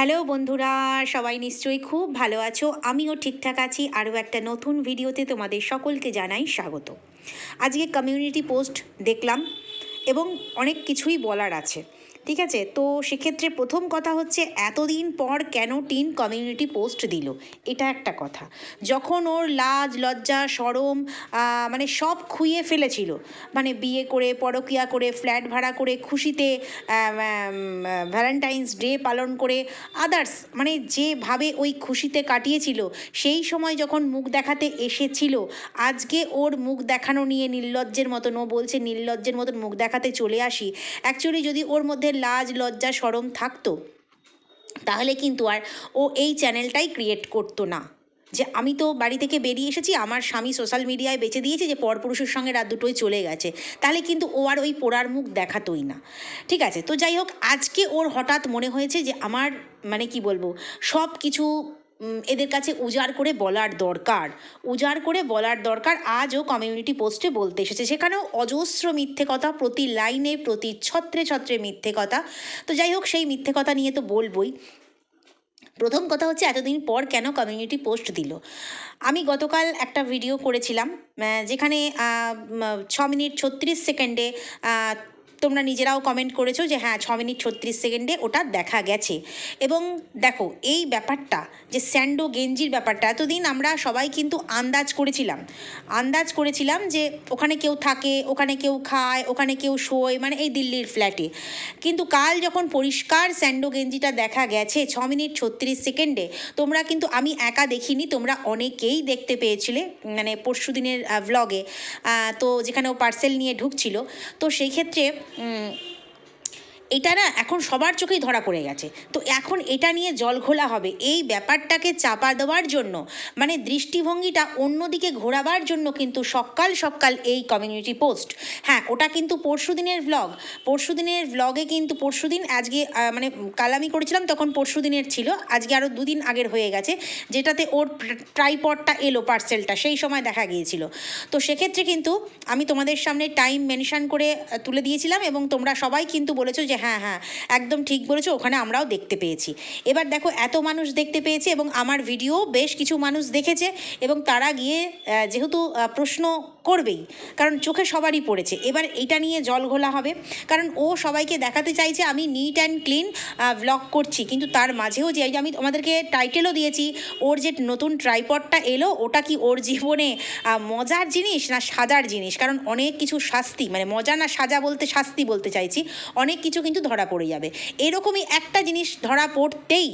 Hello বন্ধুরা, সবাই নিশ্চয়ই খুব ভালো আছো। আমিও ঠিকঠাক আছি। আরও একটা নতুন ভিডিওতে তোমাদের সকলকে জানাই স্বাগত। আজকে কমিউনিটি পোস্ট দেখলাম এবং অনেক কিছুই বলার আছে। ঠিক আছে? তো সেক্ষেত্রে প্রথম কথা হচ্ছে, এতদিন পর কেন টিন কমিউনিটি পোস্ট দিল? এটা একটা কথা। যখন ওর লাজ, লজ্জা, সরম মানে সব খুইয়ে ফেলেছিল মানে বিয়ে করে, পরকিয়া করে ফ্ল্যাট ভাড়া করে, খুশিতে ভ্যালেন্টাইন্স ডে পালন করে আদার্স মানে যেভাবে ওই খুশিতে কাটিয়েছিল, সেই সময় যখন মুখ দেখাতে এসেছিল, আজকে ওর মুখ দেখানো নিয়ে নির্লজ্জের মতন, ও বলছে নির্লজ্জের মতন মুখ দেখাতে চলে আসি। অ্যাকচুয়ালি যদি ওর মধ্যে লাজ, লজ্জা সরম থাকতো, তাহলে কিন্তু আর ও এই চ্যানেলটাই ক্রিয়েট করতো না। যে আমি তো বাড়ি থেকে বেরিয়ে এসেছি, আমার স্বামী সোশ্যাল মিডিয়ায় বেছে দিয়েছে যে পরপুরুষের সঙ্গে রাত দুটোই চলে গেছে। তাহলে কিন্তু ও আর ওই পোড়ার মুখ দেখাতোই না। ঠিক আছে? তো যাই হোক, আজকে ওর হঠাৎ মনে হয়েছে যে আমার মানে কি বলব সব কিছু এদের কাছে উজাড় করে বলার দরকার। উজাড় করে বলার দরকার। আজও কমিউনিটি পোস্টে বলতে এসেছে। সেখানেও অজস্র মিথ্যে কথা, প্রতি লাইনে, প্রতি ছত্রে ছত্রে মিথ্যে কথা। তো যাই হোক, সেই মিথ্যে কথা নিয়ে তো বলবই। প্রথম কথা হচ্ছে, এতদিন পর কেন কমিউনিটি পোস্ট দিল? আমি গতকাল একটা ভিডিও করেছিলাম যেখানে ছ মিনিট ছত্রিশ সেকেন্ডে তোমরা নিজেরাও কমেন্ট করেছ যে হ্যাঁ ছ মিনিট ছত্রিশ সেকেন্ডে ওটা দেখা গেছে। এবং দেখো, এই ব্যাপারটা যে স্যান্ডো গেঞ্জির ব্যাপারটা, এতদিন আমরা সবাই কিন্তু আন্দাজ করেছিলাম। আন্দাজ করেছিলাম যে ওখানে কেউ থাকে, ওখানে কেউ খায়, ওখানে কেউ শোয় মানে এই দিল্লির ফ্ল্যাটে। কিন্তু কাল যখন পরিষ্কার স্যান্ডো গেঞ্জিটা দেখা গেছে ছ মিনিট ছত্রিশ সেকেন্ডে, তোমরা কিন্তু আমি একা দেখিনি, তোমরা অনেকেই দেখতে পেয়েছিলে মানে পরশু দিনের ভ্লগে তো যেখানে ও পার্সেল নিয়ে ঢুকছিল। তো সেই ক্ষেত্রে 嗯。এটা না এখন সবার চোখেই ধরা পড়ে গেছে। তো এখন এটা নিয়ে জল ঘোলা হবে, এই ব্যাপারটাকে চাপা দেওয়ার জন্য মানে দৃষ্টিভঙ্গিটা অন্যদিকে ঘোরাবার জন্য কিন্তু সকাল সকাল এই কমিউনিটি পোস্ট হ্যাঁ ওটা কিন্তু পরশু দিনের ভ্লগ পরশু দিনের ভ্লগে কিন্তু পরশু দিন আজকে মানে কাল আমি করেছিলাম, তখন পরশু দিনের ছিল, আজকে আরও দুদিন আগের হয়ে গেছে, যেটাতে ওর ট্রাইপডটা এলো পার্সেলটা সেই সময় দেখা গিয়েছিল। তো সেক্ষেত্রে কিন্তু আমি তোমাদের সামনে টাইম মেনশান করে তুলে দিয়েছিলাম এবং তোমরা সবাই কিন্তু বলেছ যে হ্যাঁ হ্যাঁ একদম ঠিক বলেছ, ওখানে আমরাও দেখতে পেয়েছি। এবার দেখো, এত মানুষ দেখতে পেয়েছে এবং আমার ভিডিও বেশ কিছু মানুষ দেখেছে এবং তারা গিয়ে যেহেতু প্রশ্ন করবেই, কারণ চোখে সবারই পড়েছে। এবার এটা নিয়ে জল ঘোলা হবে, কারণ ও সবাইকে দেখাতে চাইছে, আমি নিট অ্যান্ড ক্লিন ব্লগ করছি। কিন্তু তার মাঝেও যে আমি আমাদেরকে টাইটেলও দিয়েছি, ওর যে নতুন ট্রাইপডটা এলো, ওটা কি ওর জীবনে মজার জিনিস না সাজার জিনিস? কারণ অনেক কিছু শাস্তি মানে মজা না সাজা বলতে শাস্তি বলতে চাইছি, অনেক কিছু কিন্তু ধরা পড়ে যাবে। এরকমই একটা জিনিস ধরা পড়তেই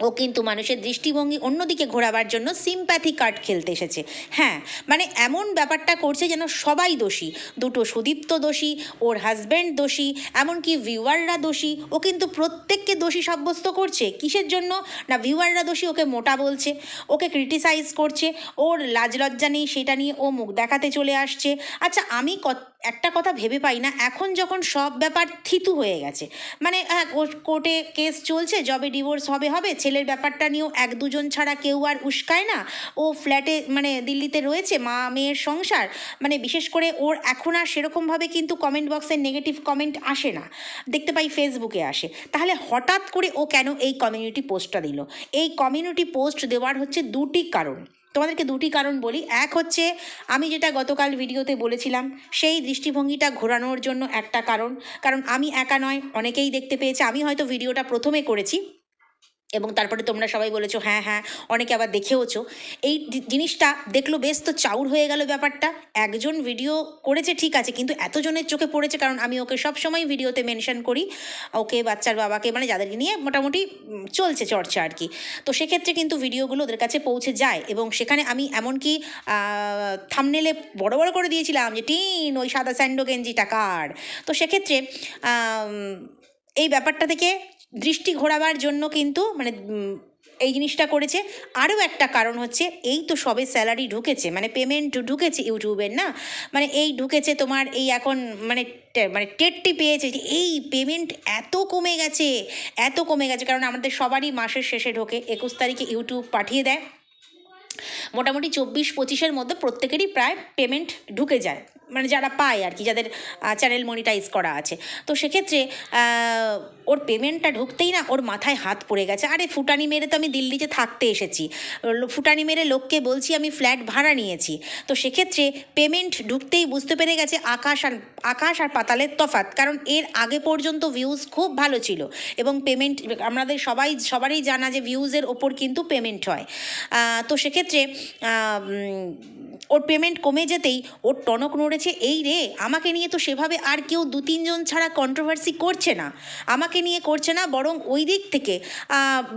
ও কিন্তু মানুষের দৃষ্টিভঙ্গি অন্যদিকে ঘোরাবার জন্য সিম্প্যাথি কার্ড খেলতে এসেছে। হ্যাঁ মানে এমন ব্যাপারটা করছে যেন সবাই দোষী। দুটো সুদীপ্ত দোষী, ওর হাজব্যান্ড দোষী, এমনকি ভিউয়াররা দোষী। ও কিন্তু প্রত্যেককে দোষী সাব্যস্ত করছে। কিসের জন্য? না ভিউয়াররা দোষী, ওকে মোটা বলছে, ওকে ক্রিটিসাইজ করছে, ওর লাজ লজ্জা নেই, সেটা নিয়ে ও মুখ দেখাতে চলে আসছে। আচ্ছা আমি একটা কথা ভেবে পাই না, এখন যখন সব ব্যাপার থিতু হয়ে গেছে মানে হ্যাঁ কোর্ট- কেস চলছে যবে ডিভোর্স হবে হবে ছেলের ব্যাপারটা নিয়েও এক দুজন ছাড়া কেউ আর উস্কায় না। ও ফ্ল্যাটে মানে দিল্লিতে রয়েছে, মা, মেয়ের সংসার। মানে বিশেষ করে ওর এখন আর সেরকমভাবে কিন্তু কমেন্ট বক্সে নেগেটিভ কমেন্ট আসে না। দেখতে পাই ফেসবুকে আসে। তাহলে হঠাৎ করে ও কেন এই কমিউনিটি পোস্টটা দিল? এই কমিউনিটি পোস্ট দেওয়ার হচ্ছে দুটি কারণ। তোমাদেরকে দুটি কারণ বলি। এক হচ্ছে, আমি যেটা গতকাল ভিডিওতে বলেছিলাম, সেই দৃষ্টিভঙ্গিটা ঘোরানোর জন্য একটা কারণ। কারণ আমি একা নয়, অনেকেই দেখতে পেয়েছে। আমি হয়তো ভিডিওটা প্রথমে করেছি এবং তারপরে তোমরা সবাই বলেছ হ্যাঁ হ্যাঁ অনেকে আবার দেখেওছো। এই জিনিসটা দেখল, বেশ, তো চাউর হয়ে গেল ব্যাপারটা। একজন ভিডিও করেছে, ঠিক আছে, কিন্তু এতজনের চোখে পড়েছে, কারণ আমি ওকে সব সময় ভিডিওতে মেনশন করি, ওকে, বাচ্চার বাবাকে মানে যাদেরকে নিয়ে মোটামুটি চলছে চর্চা আর কি। তো সেক্ষেত্রে কিন্তু ভিডিওগুলো ওদের কাছে পৌঁছে যায় এবং সেখানে আমি এমনকি থামনেলে বড় বড় করে দিয়েছিলাম যে, টিন, ওই সাদা স্যান্ডো গেঞ্জিটা কার? তো সেক্ষেত্রে এই ব্যাপারটা থেকে দৃষ্টি ঘোরাবার জন্য কিন্তু মানে এই জিনিসটা করেছে। আরও একটা কারণ হচ্ছে, এই তো সবে স্যালারি ঢুকেছে মানে পেমেন্ট ঢুকেছে ইউটিউবের, না? মানে এই ঢুকেছে তোমার এই এখন মানে মানে টেটটি পেয়েছে যে, এই পেমেন্ট এত কমে গেছে, এত কমে গেছে। কারণ আমাদের সবারই মাসের শেষে ঢোকে, একুশ তারিখে ইউটিউব পাঠিয়ে দেয়। মোটামুটি চব্বিশ পঁচিশের মধ্যে প্রত্যেকেরই প্রায় পেমেন্ট ঢুকে যায়। মানে যারা পায় আর কি, যাদের চ্যানেল মনিটাইজ করা আছে। তো সেক্ষেত্রে ওর পেমেন্টটা ঢুকতেই না ওর মাথায় হাত পড়ে গেছে। আরে ফুটানি মেরে তো আমি দিল্লিতে থাকতে এসেছি। ফুটানি মেরে লোককে বলছি আমি ফ্ল্যাট ভাড়া নিয়েছি। তো সেক্ষেত্রে পেমেন্ট ঢুকতেই বুঝতে পেরে গেছে আকাশ আর আকাশ আর পাতালের তফাৎ। কারণ এর আগে পর্যন্ত ভিউজ খুব ভালো ছিল। এবং পেমেন্ট আমাদের সবাই, সবারই জানা যে ভিউজের ওপর কিন্তু পেমেন্ট হয়। তো সেক্ষেত্রে ওর পেমেন্ট কমে যেতেই ওর টনক নড়েছে এই রে, আমাকে নিয়ে তো সেভাবে আর কেউ দু তিনজন ছাড়া কন্ট্রোভার্সি করছে না। আমাকে নিয়ে করছে না, বরং ওই দিক থেকে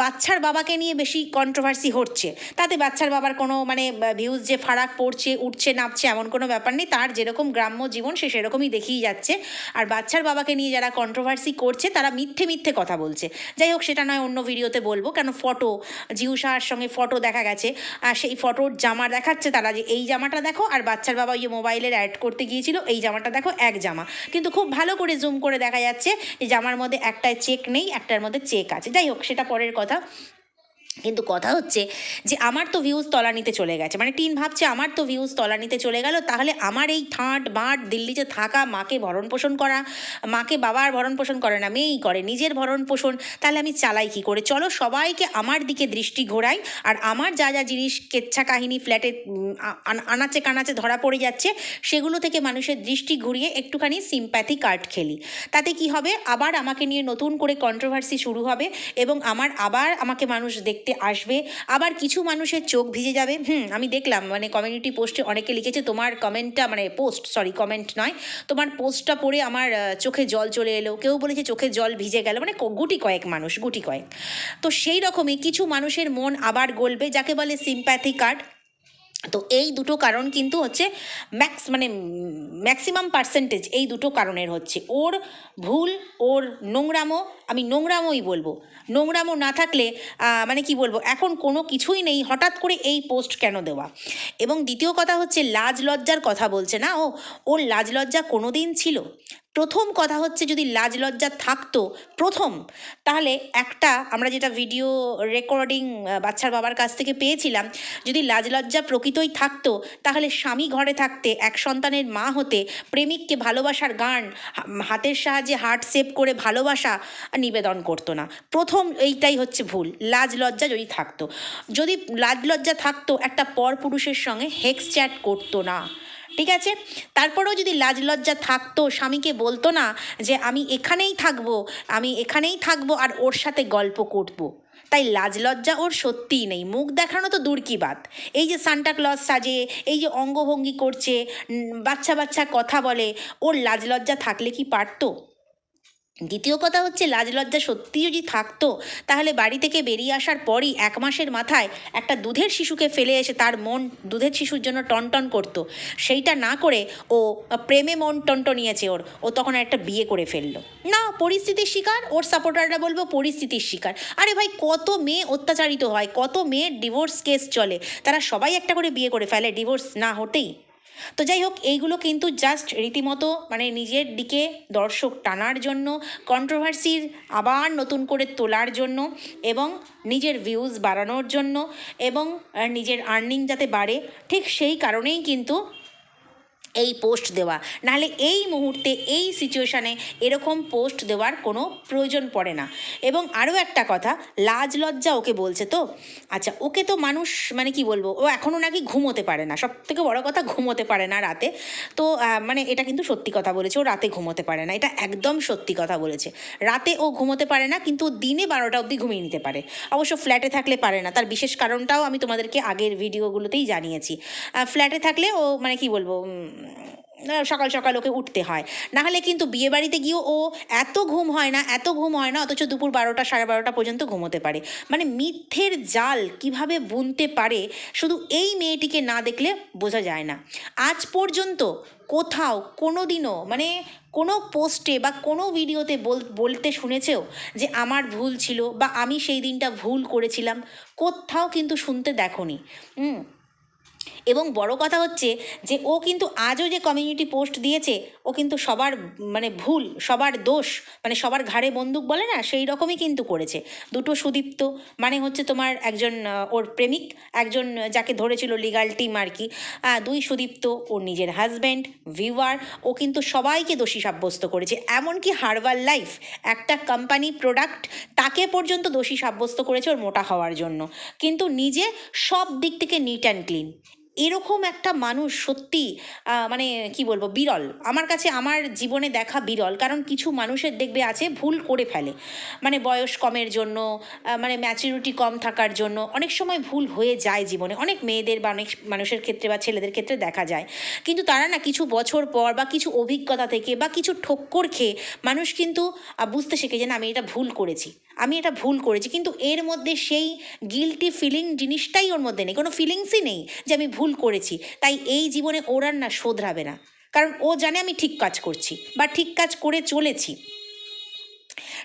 বাচ্চার বাবাকে নিয়ে বেশি কন্ট্রোভার্সি হচ্ছে। তাতে বাচ্চার বাবার কোনো মানে ভিউজ যে ফারাক পড়ছে, উঠছে, নামছে, এমন কোনো ব্যাপার নেই। তার যেরকম গ্রাম্য জীবন, সে সেরকমই দেখিয়ে যাচ্ছে। আর বাচ্চার বাবাকে নিয়ে যারা কন্ট্রোভার্সি করছে, তারা মিথ্যে মিথ্যে কথা বলছে। যাই হোক, সেটা নয়, অন্য ভিডিওতে বলব। কেন ফটো জিউ শাহর সঙ্গে ফটো দেখা গেছে। আর সেই ফটোর জামা দেখাচ্ছে তারা যে, এই জামাটা দেখো, আর বাচ্চার বাবা ওই যে মোবাইলের অ্যাড করতে গিয়েছিল, এই জামাটা দেখো এক জামা। কিন্তু খুব ভালো করে জুম করে দেখা যাচ্ছে জামার মধ্যে একটায় চেক নেই, একটার মধ্যে চেক আছে। যাই হোক, সেটা পরের কথা। কিন্তু কথা হচ্ছে যে আমার তো ভিউজ তলানিতে চলে গেছে। মানে টিন ভাবছে আমার তো ভিউজ তলানিতে চলে গেল, তাহলে আমার এই ঠাঁট বাঁট দিল্লিতে থাকা, মাকে ভরণ পোষণ করা, মাকে বাবার ভরণ পোষণ করে না, মেয়েই করে, নিজের ভরণ পোষণ, তাহলে আমি চালাই কি করে? চলো সবাইকে আমার দিকে দৃষ্টি ঘোরাই, আর আমার যা যা জিনিস কেচ্ছা কাহিনী ফ্ল্যাটে আনাচে কানাচে ধরা পড়ে যাচ্ছে, সেগুলো থেকে মানুষের দৃষ্টি ঘুরিয়ে একটুখানি সিম্প্যাথি কার্ড খেলি। তাতে কি হবে? আবার আমাকে নিয়ে নতুন করে কন্ট্রোভার্সি শুরু হবে, এবং আমার আবার আমাকে মানুষ দেখতে আসবে, আবার কিছু মানুষের চোখ ভিজে যাবে। হুম, আমি দেখলাম মানে কমিউনিটি পোস্টে অনেকে লিখেছে, তোমার কমেন্টটা মানে পোস্ট সরি কমেন্ট নয়, তোমার পোস্টটা পড়ে আমার চোখে জল চলে এলো। কেউ বলেছে, চোখে জল ভিজে গেল। মানে গুটি কয়েক মানুষ, গুটি কয়েক। তো সেই রকমই কিছু মানুষের মন আবার গলবে, যাকে বলে সিম্প্যাথি কার্ড তো এই দুটো কারণ কিন্তু হচ্ছে ম্যাক্স মানে ম্যাক্সিমাম পার্সেন্টেজ এই দুটো কারণের হচ্ছে। ওর ভুল, ওর নোংরামো, আমি নোংরামোই বলব। নোংরামো না থাকলে মানে কি বলব, এখন কোনো কিছুই নেই, হঠাৎ করে এই পোস্ট কেন দেওয়া? এবং দ্বিতীয় কথা হচ্ছে, লাজ লজ্জার কথা বলছে না ও? ওর লাজ লজ্জা কোনো দিন ছিল? প্রথম কথা হচ্ছে যদি লাজ লজ্জা থাকতো, প্রথম, তাহলে একটা আমরা যেটা ভিডিও রেকর্ডিং বাচ্চার বাবার কাছ থেকে পেয়েছিলাম, যদি লাজ লজ্জা প্রকৃতই থাকতো, তাহলে স্বামী ঘরে থাকতে, এক সন্তানের মা হতে, প্রেমিককে ভালোবাসার গান হাতের সাহায্যে হার্ট সেভ করে ভালোবাসা নিবেদন করতো না। প্রথম এইটাই হচ্ছে ভুল, লাজ লজ্জা যদি থাকতো। যদি লাজ লজ্জা থাকতো, একটা পরপুরুষের সঙ্গে হেক্স চ্যাট করতো না। ঠিক আছে? তারপরেও যদি লাজ লজ্জা থাকতো, স্বামীকে বলতো না যে, আমি এখানেই থাকব, আমি এখানেই থাকব আর ওর সাথে গল্প করব। তাই লাজ লজ্জা ওর সত্যিই নেই। মুখ দেখানো তো দূর কি বাত? এই যে সান্টা ক্লজ সাজে, এই যে অঙ্গভঙ্গি করছে বাচ্চা বাচ্চা কথা বলে, ওর লাজ লজ্জা থাকলে কি পারতো? দ্বিতীয় কথা হচ্ছে লাজ লজ্জা সত্যি যদি থাকতো, তাহলে বাড়ি থেকে বেরিয়ে আসার পরই এক মাসের মাথায় একটা দুধের শিশুকে ফেলে এসে তার মন দুধের শিশুর জন্য টনটন করতো। সেইটা না করে ও প্রেমে মন টনটনিয়েছে ওর। ও তখন একটা বিয়ে করে ফেলল। না, পরিস্থিতির শিকার, ওর সাপোর্টাররা বলব পরিস্থিতির শিকার। আরে ভাই, কত মেয়ে অত্যাচারিত হয়, কত মেয়ের ডিভোর্স কেস চলে। তারা সবাই একটা করে বিয়ে করে ফেলে ডিভোর্স না হতেই। তো যাই হোক, এইগুলো কিন্তু জাস্ট রীতিমতো মানে নিজের দিকে দর্শক টানার জন্য কন্ট্রোভার্সির আবার নতুন করে তোলার জন্য এবং নিজের ভিউজ বাড়ানোর জন্য এবং নিজের আর্নিং যাতে বাড়ে, ঠিক সেই কারণেই কিন্তু এই পোস্ট দেওয়া। নাহলে এই মুহূর্তে, এই সিচুয়েশানে এরকম পোস্ট দেওয়ার কোনো প্রয়োজন পড়ে না। এবং আরও একটা কথা, লাজ লজ্জা ওকে বলছে তো? আচ্ছা ওকে তো মানুষ মানে কি বলব, ও এখনও নাকি ঘুমোতে পারে না। সব থেকে বড় কথা, ঘুমোতে পারে না রাতে। তো মানে এটা কিন্তু সত্যি কথা বলেছে, ও রাতে ঘুমোতে পারে না। এটা একদম সত্যি কথা বলেছে। রাতে ও ঘুমোতে পারে না, কিন্তু দিনে বারোটা অবধি ঘুমিয়ে নিতে পারে। অবশ্য ফ্ল্যাটে থাকলে পারে না। তার বিশেষ কারণটাও আমি তোমাদেরকে আগের ভিডিওগুলোতেই জানিয়েছি। ফ্ল্যাটে থাকলে ও মানে কি বলব সকাল সকাল ওকে উঠতে হয়। না হলে কিন্তু বিয়ে বাড়িতে গিয়েও ও এত ঘুম হয় না, এত ঘুম হয় না, অথচ দুপুর বারোটা, সাড়ে বারোটা পর্যন্ত ঘুমোতে পারে। মানে মিথ্যের জাল কীভাবে বুনতে পারে, শুধু এই মেয়েটিকে না দেখলে বোঝা যায় না। আজ পর্যন্ত কোথাও কোনো দিনও মানে কোনো পোস্টে বা কোনো ভিডিওতে বল, বলতে শুনেছেও যে আমার ভুল ছিল বা আমি সেই দিনটা ভুল করেছিলাম, কোথাও কিন্তু শুনতে দেখনি। হুম এবং বড় কথা হচ্ছে যে ও কিন্তু আজও যে কমিউনিটি পোস্ট দিয়েছে, ও কিন্তু সবার মানে ভুল, সবার দোষ মানে সবার ঘাড়ে বন্দুক বলে না, সেই রকমই কিন্তু করেছে। দুটো সুদীপ্ত মানে হচ্ছে তোমার একজন ওর প্রেমিক, একজন যাকে ধরেছিল লিগাল টিম আর কি দুই সুদীপ্ত, ওর নিজের হাজব্যান্ড ভিউয়ার ও কিন্তু সবাইকে দোষী সাব্যস্ত করেছে। এমনকি হার্বাল লাইফ একটা কোম্পানি প্রোডাক্ট তাকে পর্যন্ত দোষী সাব্যস্ত করেছে ওর মোটা হওয়ার জন্য। কিন্তু নিজে সব দিক থেকে নিট অ্যান্ড ক্লিন এরকম একটা মানুষ সত্যি মানে কি বলব, বিরল। আমার কাছে আমার জীবনে দেখা বিরল, কারণ কিছু মানুষের দেখবে আছে ভুল করে ফেলে। মানে বয়স কমের জন্য মানে ম্যাচুরিটি কম থাকার জন্য, অনেক সময় ভুল হয়ে যায় জীবনে। অনেক মেয়েদের বা অনেক মানুষের ক্ষেত্রে বা ছেলেদের ক্ষেত্রে দেখা যায়। কিন্তু তারা না কিছু বছর পর বা কিছু অভিজ্ঞতা থেকে বা কিছু ঠক্কর খেয়ে মানুষ কিন্তু বুঝতে শিখে যে না, আমি এটা ভুল করেছি। আমি এটা ভুল করেছি, কিন্তু এর মধ্যে সেই গিলটি ফিলিং জিনিসটাই ওর মধ্যে নেই, কোনো ফিলিংসই নেই যে আমি ভুল করেছি। তাই এই জীবনে ওর আর না শোধরাবে না। কারণ ও জানে আমি ঠিক কাজ করছি, বা ঠিক কাজ করে চলেছি।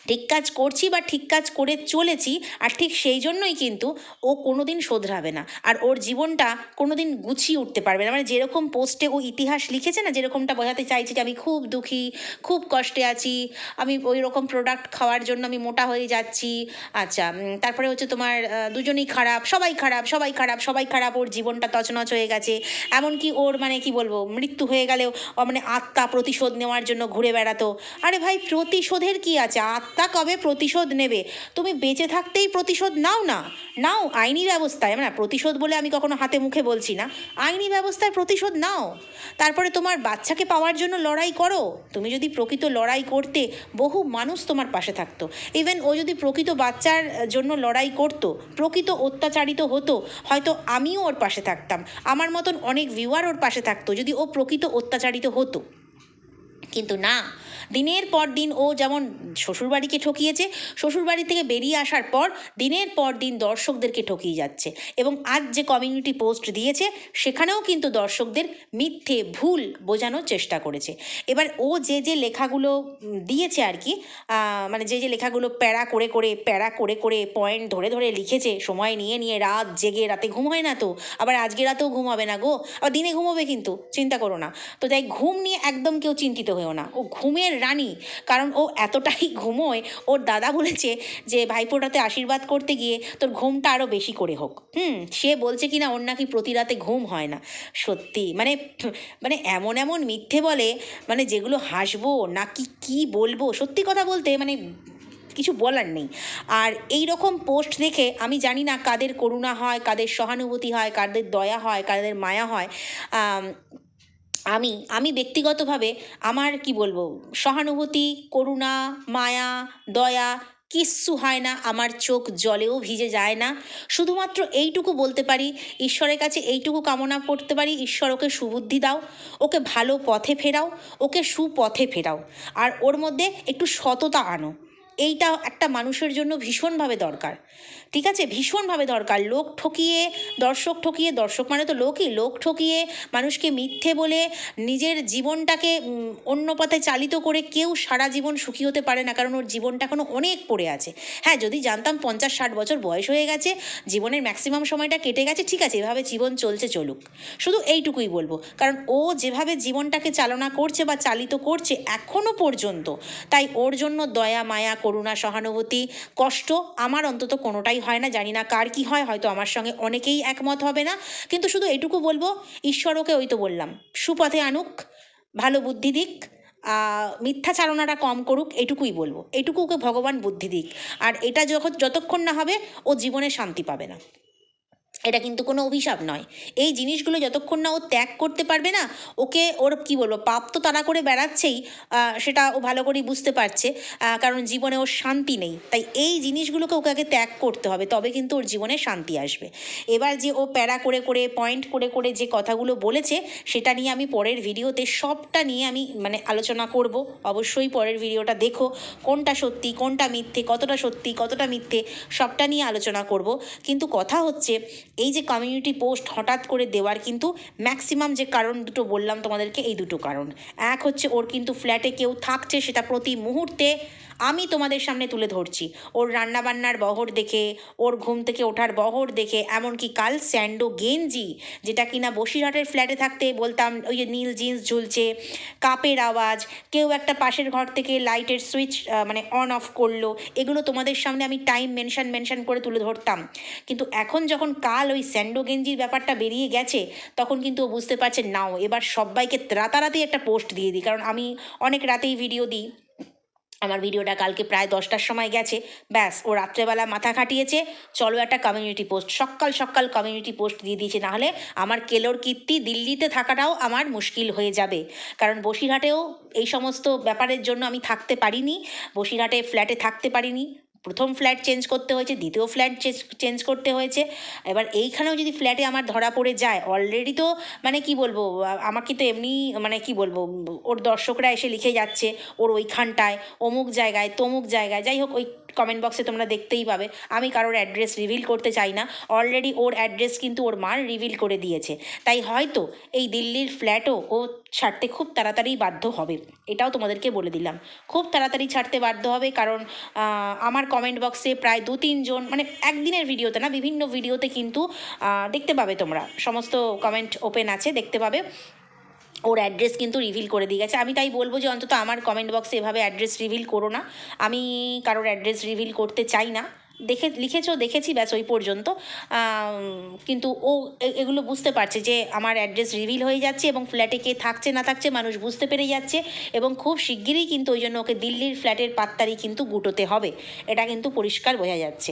ঠিক কাজ করছি বা ঠিক কাজ করে চলেছি, আর ঠিক সেই জন্যই কিন্তু ও কোনো দিন শোধরাবে না। আর ওর জীবনটা কোনো দিন গুছিয়ে উঠতে পারবে না। মানে যেরকম পোস্টে ও ইতিহাস লিখেছে না, যেরকমটা বোঝাতে চাইছে যে আমি খুব দুঃখী, খুব কষ্টে আছি, আমি ওই রকম প্রোডাক্ট খাওয়ার জন্য আমি মোটা হয়ে যাচ্ছি আচ্ছা তারপরে হচ্ছে তোমার দুজনেই খারাপ, সবাই খারাপ সবাই খারাপ সবাই খারাপ, ওর জীবনটা তছনছ হয়ে গেছে। এমনকি ওর মানে কি বলব, মৃত্যু হয়ে গেলেও মানে আত্মা প্রতিশোধ নেওয়ার জন্য ঘুরে বেড়াতো। আরে ভাই, প্রতিশোধের কি আছে? আত্মা কবে প্রতিশোধ নেবে? তুমি বেঁচে থাকতেই প্রতিশোধ নাও না। নাও আইনি ব্যবস্থায়। না প্রতিশোধ বলে আমি কখনো হাতে মুখে বলছি না। আইনি ব্যবস্থায় প্রতিশোধ নাও। তারপরে তোমার বাচ্চাকে পাওয়ার জন্য লড়াই করো। তুমি যদি প্রকৃত লড়াই করতে বহু মানুষ তোমার পাশে থাকতো। ইভেন ও যদি প্রকৃত বাচ্চার জন্য লড়াই করতো, প্রকৃত অত্যাচারিত হতো, হয়তো আমিও ওর পাশে থাকতাম। আমার মতন অনেক ভিউয়ার ওর পাশে থাকতো, যদি ও প্রকৃত অত্যাচারিত হতো। কিন্তু না দিনের পর দিন ও যেমন শ্বশুরবাড়িকে ঠকিয়েছে, শ্বশুরবাড়ি থেকে বেরিয়ে আসার পর দিনের পর দিন দর্শকদেরকে ঠকিয়ে যাচ্ছে এবং আজ যে কমিউনিটি পোস্ট দিয়েছে, সেখানেও কিন্তু দর্শকদের মিথ্যে ভুল বোঝানোর চেষ্টা করেছে। এবার ও যে যে লেখাগুলো দিয়েছে আর কি মানে যে যে লেখাগুলো প্যারা করে করে, প্যারা করে করে পয়েন্ট ধরে ধরে লিখেছে, সময় নিয়ে নিয়ে রাত জেগে, রাতে ঘুম হয় না তো, আবার আজকে রাতেও ঘুম হবে না গো, আবার দিনে ঘুমোবে কিন্তু, চিন্তা করো না। তো তাই ঘুম নিয়ে একদম কেউ চিন্তিত হয়েও না। ও ঘুমের রানী। কারণ ও এতটাই ঘুমোয়, ওর দাদা বলেছে যে ভাইফোঁটাতে আশীর্বাদ করতে গিয়ে তোর ঘুমটা আরও বেশি করে হোক। হুম, সে বলছে কি না ওর নাকি প্রতি রাতে ঘুম হয় না। সত্যি মানে মানে এমন এমন মিথ্যে বলে মানে যেগুলো হাসবো নাকি কি বলব, সত্যি কথা বলতে মানে কিছু বলার নেই। আর এই রকম পোস্ট দেখে আমি জানি না কাদের করুণা হয়, কাদের সহানুভূতি হয়, কাদের দয়া হয়, কাদের মায়া হয় আম, আমি ব্যক্তিগতভাবে আমার কি বলব সহানুভূতি করুণা মায়া দয়া কিচ্ছু হয় না আমার চোখ জলেও ভিজে যায় না। শুধুমাত্র এইটুকু বলতে পারি ঈশ্বরের কাছে এইটুকু কামনা করতে পারি ঈশ্বর ওকে সুবুদ্ধি দাও ওকে ভালো পথে ফেরাও ওকে সুপথে ফেরাও আর ওর মধ্যে একটু সততা আনো। এইটা একটা মানুষের জন্য ভীষণভাবে দরকার। ঠিক আছে? ভীষণভাবে দরকার। লোক ঠকিয়ে, দর্শক ঠকিয়ে, দর্শক মানে তো লোকই। লোক ঠকিয়ে মানুষকে মিথ্যে বলে নিজের জীবনটাকে অন্য পথে চালিত করে কেউ সারা জীবন সুখী হতে পারে না। কারণ ওর জীবনটা এখনও অনেক পড়ে আছে। হ্যাঁ যদি জানতাম পঞ্চাশ ষাট বছর বয়স হয়ে গেছে, জীবনের ম্যাক্সিমাম সময়টা কেটে গেছে, ঠিক আছে, এভাবে জীবন চলছে চলুক। শুধু এইটুকুই বলব। কারণ ও যেভাবে জীবনটাকে চালনা করছে বা চালিত করছে এখনও পর্যন্ত, তাই ওর জন্য দয়া, মায়া করুণা, সহানুভূতি, কষ্ট আমার অন্তত কোনোটাই হয় না। জানি না কার কি হয়, হয়তো আমার সঙ্গে অনেকেই একমত হবে না। কিন্তু শুধু এটুকু বলব ঈশ্বর ওকে ওই তো বললাম, সুপথে আনুক, ভালো বুদ্ধি দিক মিথ্যা মিথ্যাচারণাটা কম করুক, এটুকুই বলব। এটুকু ওকে ভগবান বুদ্ধি দিক। আর এটা যখন, যতক্ষণ না হবে, ও জীবনে শান্তি পাবে না। এটা কিন্তু কোনো অভিশাপ নয়। এই জিনিসগুলো যতক্ষণ না ও ত্যাগ করতে পারবে না, ওকে ওর, কি বলব, পাপ তো তারা করে বেড়াচ্ছেই সেটা ও ভালো করেই বুঝতে পারছে কারণ জীবনে ওর শান্তি নেই। তাই এই জিনিসগুলোকে ওকে আগে ত্যাগ করতে হবে, তবে কিন্তু ওর জীবনে শান্তি আসবে। এবার যে ও প্যারা করে করে পয়েন্ট করে করে যে কথাগুলো বলেছে, সেটা নিয়ে আমি পরের ভিডিওতে সবটা নিয়ে আমি মানে আলোচনা করব। অবশ্যই পরের ভিডিওটা দেখো, কোনটা সত্যি, কোনটা মিথ্যে, কতটা সত্যি, কতটা মিথ্যে, সবটা নিয়ে আলোচনা করব। কিন্তু কথা হচ্ছে এই যে কমিউনিটি পোস্ট হঠাৎ করে দেওয়ার কিন্তু ম্যাক্সিমাম যে কারণ দুটো বললাম তোমাদেরকে, এই দুটো কারণ। এক হচ্ছে ওর কিন্তু ফ্ল্যাটে কেউ থাকছে, সেটা প্রতি মুহূর্তে আমি তোমাদের সামনে তুলে ধরছি। ওর রান্নাবান্নার বহর দেখে, ওর ঘুম থেকে ওঠার বহর দেখে, এমনকি কাল স্যান্ডো গেঞ্জি, যেটা কিনা বসিরহাটের ফ্ল্যাটে থাকতে বলতাম, ওই যে নীল জিন্স ঝুলছে, কাপের আওয়াজ, কেউ একটা পাশের ঘর থেকে লাইটের সুইচ মানে অন অফ করল, এগুলো তোমাদের সামনে আমি টাইম মেনশন মেনশন করে তুলে ধরতাম। কিন্তু এখন যখন কাল ওই স্যান্ডো গেঞ্জির ব্যাপারটা বেরিয়ে গেছে, তখন কিন্তু ও বুঝতে পারছে, নাও, এবার সবাইকে রাতারাতি একটা পোস্ট দিয়ে দিই। কারণ আমি অনেক রাতেই ভিডিও দিই। আমার ভিডিওটা কালকে প্রায় দশটার সময় গেছে। ব্যাস, ও রাত্রেবেলা মাথা খাটিয়েছে। চলো একটা কমিউনিটি পোস্ট সকাল সকাল কমিউনিটি পোস্ট দিয়ে দিয়েছে। নাহলে আমার কেলোর কীর্তি দিল্লিতে থাকাটাও আমার মুশকিল হয়ে যাবে। কারণ বসিরহাটেও এই সমস্ত ব্যাপারের জন্য আমি থাকতে পারিনি, বসিরহাটে ফ্ল্যাটে থাকতে পারিনি। প্রথম ফ্ল্যাট চেঞ্জ করতে হয়েছে, দ্বিতীয় ফ্ল্যাট চেঞ্জ করতে হয়েছে। এবার এইখানেও যদি ফ্ল্যাটে আমার ধরা পড়ে যায় অলরেডি তো মানে কি বলব, আমাকে তো এমনি মানে কি বলব, ওর দর্শকরা এসে লিখে যাচ্ছে, ওর ওইখানটায়, অমুক জায়গায়, তমুক জায়গায়, যাই হোক, ওই কমেন্ট বক্সে তোমরা দেখতেই পাবে। আমি কারোর অ্যাড্রেস রিভিল করতে চাই না। অলরেডি ওর অ্যাড্রেস কিন্তু ওর মার রিভিল করে দিয়েছে। তাই হয়তো এই দিল্লির ফ্ল্যাটও ও ছাড়তে খুব তাড়াতাড়ি বাধ্য হবে। এটাও তোমাদেরকে বলে দিলাম। খুব তাড়াতাড়ি ছাড়তে বাধ্য হবে কারণ আমার কমেন্ট বক্সে প্রায় দু তিনজন মানে একদিনের ভিডিওতে না, বিভিন্ন ভিডিওতে কিন্তু দেখতে পাবে তোমরা। সমস্ত কমেন্ট ওপেন আছে, দেখতে পাবে। ওর অ্যাড্রেস কিন্তু রিভিল করে দিয়ে গেছে। আমি তাই বলব যে অন্তত আমার কমেন্ট বক্সে এভাবে অ্যাড্রেস রিভিল করো না। আমি কারোর অ্যাড্রেস রিভিল করতে চাই না। দেখে, লিখেছো, দেখেছি ব্যাস ওই পর্যন্ত। কিন্তু ও এগুলো বুঝতে পারছে যে আমার অ্যাড্রেস রিভিল হয়ে যাচ্ছে এবং ফ্ল্যাটে কে থাকছে না থাকছে মানুষ বুঝতে পেরে যাচ্ছে এবং খুব শিগগিরই কিন্তু ওই জন্য ওকে দিল্লির ফ্ল্যাটের পাত্তারি কিন্তু গুটোতে হবে। এটা কিন্তু পরিষ্কার বোঝা যাচ্ছে।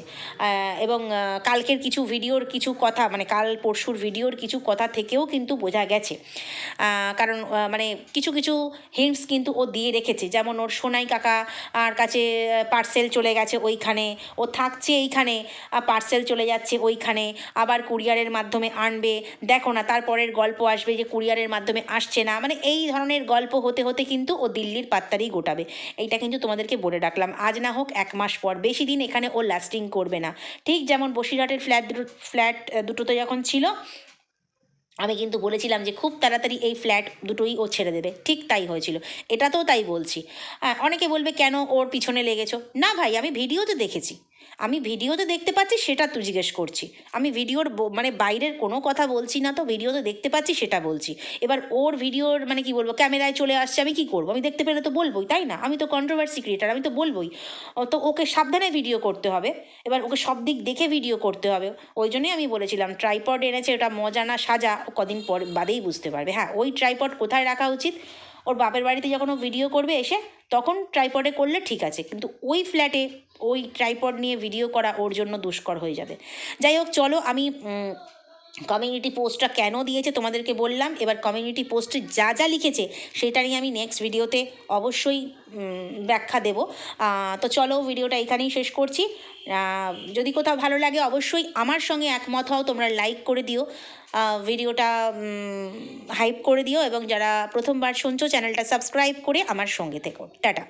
এবং কালকের কিছু ভিডিওর কিছু কথা মানে কাল পরশুর ভিডিওর কিছু কথা থেকেও কিন্তু বোঝা গেছে। কারণ মানে কিছু কিছু হিন্টস কিন্তু ও দিয়ে রেখেছে। যেমন ওর সোনাই কাকা আর কাছে পার্সেল চলে গেছে ওইখানে। ও থাকছে এইখানে পার্সেল চলে যাচ্ছে ওইখানে, আবার কুরিয়ারের মাধ্যমে আনবে। দেখো না তারপরের গল্প আসবে যে কুরিয়ারের মাধ্যমে আসছে না। মানে এই ধরনের গল্প হতে হতে কিন্তু ও দিল্লির পাত্তারি গোটাবে। এইটা কিন্তু তোমাদেরকে বলে রাখলাম। আজ না হোক এক মাস পর, বেশি দিন এখানে ও লাস্টিং করবে না। ঠিক যেমন বসিরহাটের ফ্ল্যাট দুটো ফ্ল্যাট দুটোতে যখন ছিল, আমি কিন্তু বলেছিলাম যে খুব তাড়াতাড়ি এই ফ্ল্যাট দুটোই ও ছেড়ে দেবে। ঠিক তাই হয়েছিল। এটা তো তাই বলছি। অনেকে বলবে, কেন ওর পিছনে লেগেছো? না ভাই, আমি ভিডিওতে দেখেছি। আমি ভিডিওতে দেখতে পাচ্ছি, সেটা তুই জিজ্ঞেস করছি। আমি ভিডিওর মানে বাইরের কোনো কথা বলছি না তো ভিডিওতে দেখতে পাচ্ছি, সেটা বলছি। এবার ওর ভিডিওর মানে কি বলব, ক্যামেরায় চলে আসছে, আমি কি করব? আমি দেখতে পেলে তো বলবোই, তাই না? আমি তো কন্ট্রোভার্সি ক্রিয়েটার আমি তো বলবোই। তো ওকে সাবধানে ভিডিও করতে হবে। এবার ওকে সব দিক দেখে ভিডিও করতে হবে। ওই জন্যই আমি বলেছিলাম ট্রাইপড এনেছে, ওটা মজা না সাজা কদিন পর, বাদেই বুঝতে পারবে। হ্যাঁ ওই ট্রাইপড কোথায় রাখা উচিত? ওর বাপের বাড়িতে যখন ও ভিডিও করবে এসে, তখন ট্রাইপডে করলে ঠিক আছে। কিন্তু ওই ফ্ল্যাটে ওই ট্রাইপড নিয়ে ভিডিও করা ওর জন্য দুষ্কর হয়ে যাবে। যাই হোক, চলো আমি কমিউনিটি পোস্টটা কেন দিয়েছে তোমাদেরকে বললাম। এবার কমিউনিটি পোস্টে যা যা লিখেছে, সেটা নিয়ে আমি নেক্সট ভিডিওতে অবশ্যই ব্যাখ্যা দেব। তো চলো ভিডিওটা এখানেই শেষ করছি। যদি কোথাও ভালো লাগে অবশ্যই আমার সঙ্গে একমত হও, তোমরা লাইক করে দিও। ভিডিওটা হাইপ করে দিও এবং যারা প্রথমবার শুনছো চ্যানেলটা সাবস্ক্রাইব করে আমার সঙ্গে থেকো। টাটা।